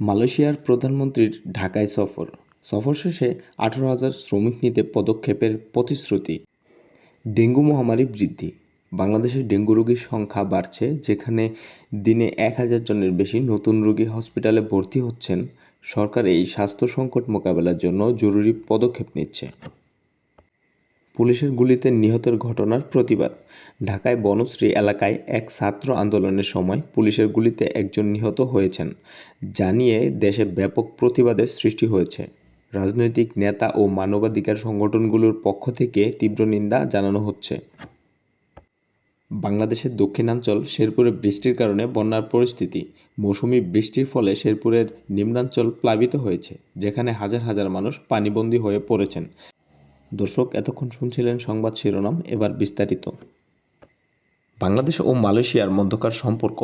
মালয়েশিয়ার প্রধানমন্ত্রীর ঢাকায় সফর। সফর শেষে আঠারো হাজার শ্রমিক নিতে পদক্ষেপের প্রতিশ্রুতি। ডেঙ্গু মহামারী বৃদ্ধি। বাংলাদেশে ডেঙ্গু রোগীর সংখ্যা বাড়ছে, যেখানে দিনে এক হাজার জনের বেশি নতুন রোগী হসপিটালে ভর্তি হচ্ছেন। সরকার এই স্বাস্থ্য সংকট মোকাবেলার জন্য জরুরি পদক্ষেপ নিচ্ছে। পুলিশের গুলিতে নিহতের ঘটনার প্রতিবাদ। ঢাকায় বনশ্রী এলাকায় এক ছাত্র আন্দোলনের সময় পুলিশের গুলিতে একজন নিহত হয়েছেন জানিয়ে দেশে ব্যাপক প্রতিবাদের সৃষ্টি হয়েছে। রাজনৈতিক নেতা ও মানবাধিকার সংগঠনগুলোর পক্ষ থেকে তীব্র নিন্দা জানানো হচ্ছে। বাংলাদেশের দক্ষিণাঞ্চল শেরপুরে বৃষ্টির কারণে বন্যার পরিস্থিতি, মৌসুমি বৃষ্টির ফলে শেরপুরের নিম্নাঞ্চল প্লাবিত হয়েছে, যেখানে হাজার হাজার মানুষ পানিবন্দী হয়ে পড়েছেন। দর্শক, এতক্ষণ শুনছিলেন সংবাদ শিরোনাম, এবার বিস্তারিত। বাংলাদেশ ও মালয়েশিয়ার মধ্যকার সম্পর্ক।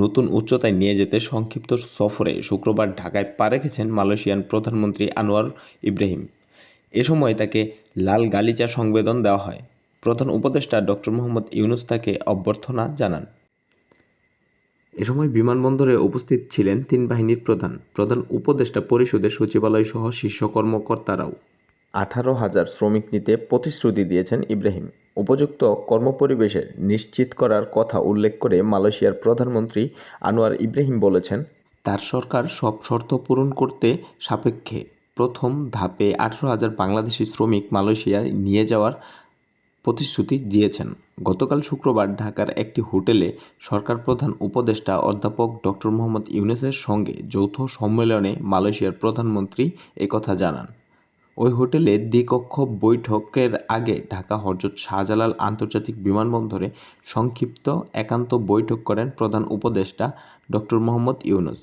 নতুন উচ্চতায় নিয়ে যেতে সংক্ষিপ্ত সফরে শুক্রবার ঢাকায় পা রেখেছেন মালয়েশিয়ান প্রধানমন্ত্রী আনোয়ার ইব্রাহিম। এ সময় তাকে লাল গালিচা সংবেদন দেওয়া হয়। প্রধান উপদেষ্টা ডক্টর মোহাম্মদ ইউনুস তাকে অভ্যর্থনা জানান। এ সময় বিমানবন্দরে উপস্থিত ছিলেন তিন বাহিনীর প্রধান। প্রধান উপদেষ্টা পরিষদের সচিবালয় সহ শীর্ষ কর্মকর্তারাও। আঠারো হাজার শ্রমিক নিতে প্রতিশ্রুতি দিয়েছেন ইব্রাহিম। উপযুক্ত কর্মপরিবেশের নিশ্চিত করার কথা উল্লেখ করে মালয়েশিয়ার প্রধানমন্ত্রী আনোয়ার ইব্রাহিম বলেছেন, তার সরকার সব শর্ত পূরণ করতে সাপেক্ষে প্রথম ধাপে আঠারো হাজার বাংলাদেশি শ্রমিক মালয়েশিয়ায় নিয়ে যাওয়ার প্রতিশ্রুতি দিয়েছেন। গতকাল শুক্রবার ঢাকার একটি হোটেলে সরকার প্রধান উপদেষ্টা অধ্যাপক ডক্টর মোহাম্মদ ইউনুসের সঙ্গে যৌথ সম্মেলনে মালয়েশিয়ার প্রধানমন্ত্রী একথা জানান। ওই হোটেলে দ্বিকক্ষ বৈঠকের আগে ঢাকা হজরত শাহজালাল আন্তর্জাতিক বিমানবন্দরে সংক্ষিপ্ত একান্ত বৈঠক করেন প্রধান উপদেষ্টা ডক্টর মোহাম্মদ ইউনুস।